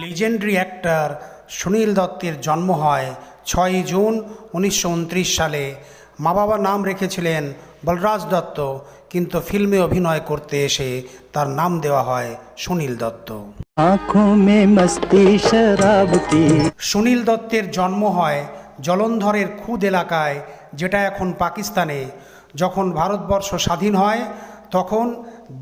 Legendary actor Sunil দত্তের জন্ম হয় ছয়ই জুন উনিশশো উনত্রিশ সালে। মা বাবার নাম রেখেছিলেন বলরাজ দত্ত কিন্তু ফিল্মে অভিনয় করতে এসে তার নাম দেওয়া হয় সুনীল দত্ত। সুনীল দত্তের জন্ম হয় জলন্ধরের খুদ এলাকায় যেটা এখন পাকিস্তানে। যখন ভারতবর্ষ স্বাধীন হয় তখন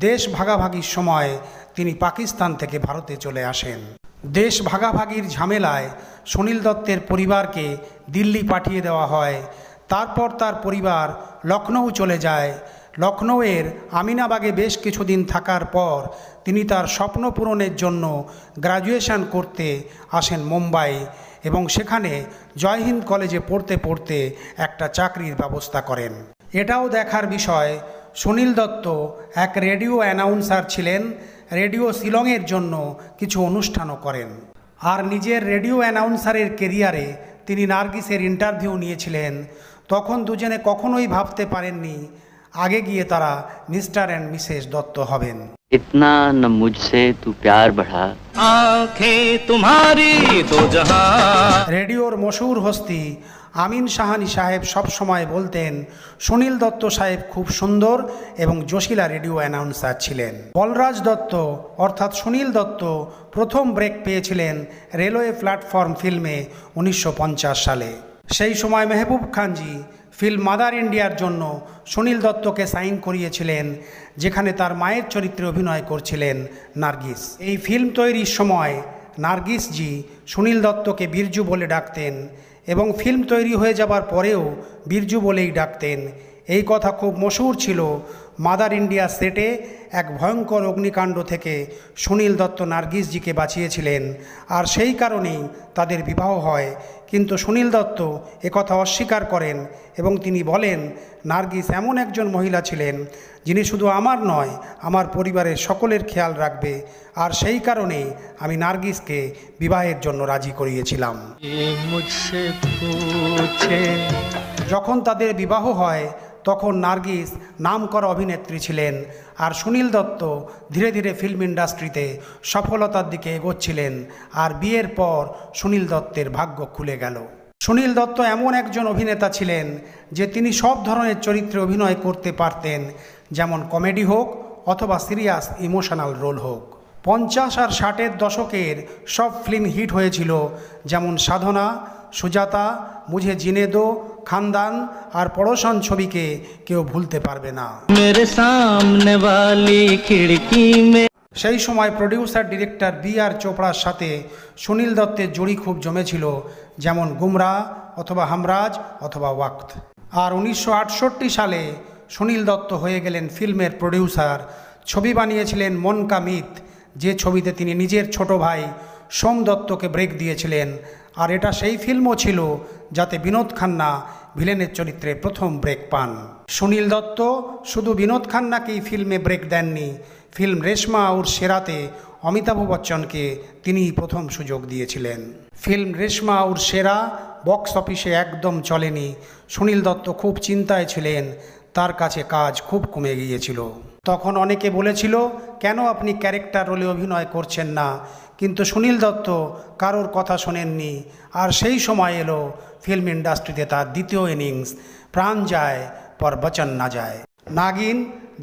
দেশ ভাগাভাগির সময় তিনি পাকিস্তান থেকে ভারতে চলে আসেন। দেশ ভাগাভাগির ঝামেলায় সুনীল দত্তের পরিবারকে দিল্লি পাঠিয়ে দেওয়া হয়। তারপর তার পরিবার লখনৌ চলে যায়। লখনৌয়ের আমিনাবাগে বেশ কিছুদিন থাকার পর তিনি তার স্বপ্ন পূরণের জন্য গ্রাজুয়েশন করতে আসেন মুম্বাই এবং সেখানে জয়হিন্দ কলেজে পড়তে পড়তে একটা চাকরির ব্যবস্থা করেন। এটাও দেখার বিষয়, সুনীল দত্ত এক রেডিও অ্যানাউন্সার ছিলেন রেডিও শিলংয়ের জন্য কিছু অনুষ্ঠানও করেন। আর নিজের রেডিও অ্যানাউন্সারের কেরিয়ারে তিনি নার্গিসের ইন্টারভিউ নিয়েছিলেন। তখন দুজনে কখনোই ভাবতে পারেননি আগে গিয়ে তারা মিস্টার অ্যান্ড মিসেস দত্ত হবেন। ইতনা না মুঝসে তু প্যার বড়া তোমারি তো রেডিওর মশহুর হস্তি আমিন সাহানি সাহেব সব সময় বলতেন সুনীল দত্ত সাহেব খুব সুন্দর এবং জোশিলা রেডিও অ্যানাউন্সার ছিলেন। বলরাজ দত্ত অর্থাৎ সুনীল দত্ত প্রথম ব্রেক পেয়েছিলেন রেলওয়ে প্ল্যাটফর্ম ফিল্মে উনিশশো পঞ্চাশ সালে। সেই সময় মেহবুব খানজি ফিল্ম মাদার ইন্ডিয়ার জন্য সুনীল দত্তকে সাইন করিয়েছিলেন, যেখানে তার মায়ের চরিত্রে অভিনয় করছিলেন নার্গিস। এই ফিল্ম তৈরির সময় নার্গিসজি সুনীল দত্তকে বীরজু বলে ডাকতেন এবং ফিল্ম তৈরি হয়ে যাবার পরেও বীরজু বলেই ডাকতেন। এই কথা খুব মশহুর ছিল মাদার ইন্ডিয়া সেটে এক ভয়ঙ্কর অগ্নিকাণ্ড থেকে সুনীল দত্ত নার্গিসজিকে বাঁচিয়েছিলেন। আর সেই কারণেই তাদের বিবাহ হয়। কিন্তু সুনীল দত্ত একথা অস্বীকার করেন এবং তিনি বলেন নার্গিস এমন একজন মহিলা ছিলেন যিনি শুধু আমার নয় আমার পরিবারের সকলের খেয়াল রাখবে। আর সেই কারণে আমি নার্গিসকে বিবাহের জন্য রাজি করিয়েছিলাম। যখন তাদের বিবাহ হয় তখন নার্গিস নামকরা অভিনেত্রী ছিলেন আর সুনীল দত্ত ধীরে ধীরে ফিল্ম ইন্ডাস্ট্রিতে সফলতার দিকে এগোচ্ছিলেন আর বিয়ের পর সুনীল দত্তের ভাগ্য খুলে গেল। সুনীল দত্ত এমন একজন অভিনেতা ছিলেন যে তিনি সব ধরনের চরিত্রে অভিনয় করতে পারতেন, যেমন কমেডি হোক অথবা সিরিয়াস ইমোশনাল রোল হোক। পঞ্চাশ আর ষাটের দশকের সব ফিল্ম হিট হয়েছিল, যেমন সাধনা, সুজাতা, মুঝে জিনে দো খানদান আর পড়শন ছবিকে কেউ ভুলতে পারবে না। সেই সময় প্রডিউসার ডিরেক্টর বি আর চোপড়ার সাথে সুনীল দত্তের জুড়ি খুব জমেছিল যেমন গুমরা অথবা হামরাজ অথবা ওয়াক্ত। আর উনিশশো আটষট্টি সালে সুনীল দত্ত হয়ে গেলেন ফিল্মের প্রডিউসার ছবি বানিয়েছিলেন মন কামিত যে ছবিতে তিনি নিজের ছোট ভাই সোম দত্তকে ব্রেক দিয়েছিলেন। আর এটা সেই ফিল্মও ছিল যাতে বিনোদ খান্না ভিলেনের চরিত্রে প্রথম ব্রেক পান। সুনীল দত্ত, শুধু বিনোদ খান্নাকেই ফিল্মে ব্রেক দেননি ফিল্ম রেশমা আউর সেরাতে অমিতাভ বচ্চনকে তিনিই প্রথম সুযোগ দিয়েছিলেন। ফিল্ম রেশমা আউর সেরা বক্স অফিসে একদম চলেনি। সুনীল দত্ত খুব চিন্তায় ছিলেন, তার কাছে কাজ খুব কমে গিয়েছিল। তখন অনেকে বলেছিল, কেন আপনি ক্যারেক্টার রোলে অভিনয় করছেন না? কিন্তু সুনীল দত্ত কারোর কথা শোনেননি। আর সেই সময় এলো ফিল্ম ইন্ডাস্ট্রিতে তার দ্বিতীয় ইনিংস, প্রাণ যায় পর বচন না যায়। নাগিন,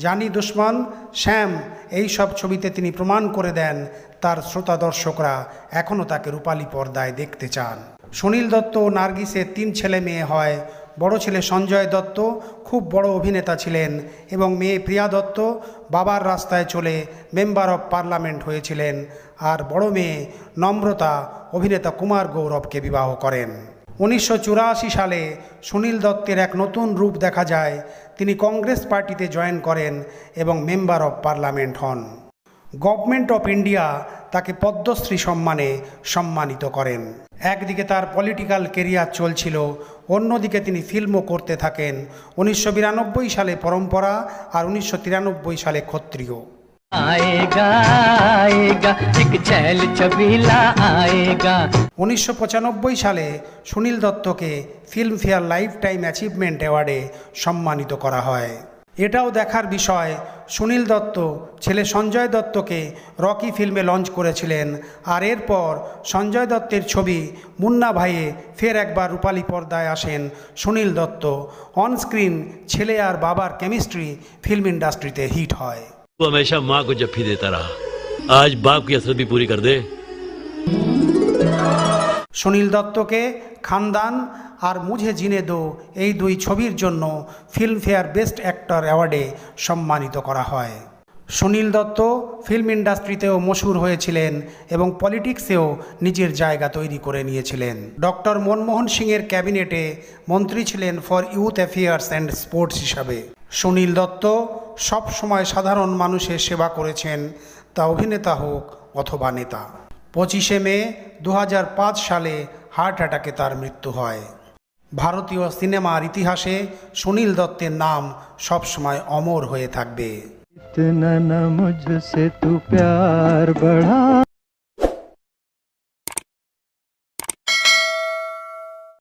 জানি দুশ্মন, শ্যাম, এই সব ছবিতে তিনি প্রমাণ করে দেন তার শ্রোতা দর্শকরা এখনও তাকে রূপালী পর্দায় দেখতে চান। সুনীল দত্ত ও নার্গিসের তিন ছেলে মেয়ে হয় বড় ছেলে সঞ্জয় দত্ত খুব বড় অভিনেতা ছিলেন এবং মেয়ে প্রিয়া দত্ত বাবার রাস্তায় চলে মেম্বার অব পার্লামেন্ট হয়েছিলেন। আর বড় মেয়ে নম্রতা অভিনেতা কুমার গৌরবকে বিবাহ করেন। উনিশশো চুরাশি সালে সুনীল দত্তের এক নতুন রূপ দেখা যায়। তিনি কংগ্রেস পার্টিতে জয়েন করেন এবং মেম্বার অব পার্লামেন্ট হন। গভর্নমেন্ট অফ ইন্ডিয়া তাকে পদ্মশ্রী সম্মানে সম্মানিত করেন। একদিকে তার পলিটিক্যাল কেরিয়ার চলছিল অন্যদিকে তিনি ফিল্মও করতে থাকেন। উনিশশো বিরানব্বই সালে পরম্পরা আর উনিশশো তিরানব্বই সালে ক্ষত্রিয়। উনিশশো সালে সুনীল দত্তকে ফিল্মফেয়ার লাইফ টাইম অ্যাচিভমেন্ট অ্যাওয়ার্ডে সম্মানিত করা হয়। এটাও দেখার বিষয় সুনীল দত্ত ছেলে সঞ্জয় দত্তকে রকি ফিল্মে লঞ্চ করেছিলেন আর এরপর সঞ্জয় দত্তের ছবি মুন্না ভাইয়ে ফের একবার রূপালী পর্দায় আসেন সুনীল দত্ত অনস্ক্রিন ছেলে আর বাবার কেমিস্ট্রি ফিল্ম ইন্ডাস্ট্রিতে হিট হয় वो हमेशा माँ को जफ्फी देता रहा आज बाप की असरत भी पूरी कर दे সুনীল দত্তকে খানদান আর মুঝে জিনে দো এই দুই ছবির জন্য ফিল্মফেয়ার বেস্ট অ্যাক্টর অ্যাওয়ার্ডে সম্মানিত করা হয়। সুনীল দত্ত ফিল্ম ইন্ডাস্ট্রিতেও মশহুর হয়েছিলেন এবং পলিটিক্সেও নিজের জায়গা তৈরি করে নিয়েছিলেন। ডক্টর মনমোহন সিংয়ের ক্যাবিনেটে মন্ত্রী ছিলেন for youth affairs and sports হিসাবে। সুনীল দত্ত সব সময় সাধারণ মানুষের সেবা করেছেন, তা অভিনেতা হোক অথবা নেতা। পঁচিশে মে দু হাজার পাঁচ সালে হার্ট অ্যাটাকে তার মৃত্যু হয়। ভারতীয় সিনেমার ইতিহাসে সুনীল দত্তের নাম সবসময় অমর হয়ে থাকবে।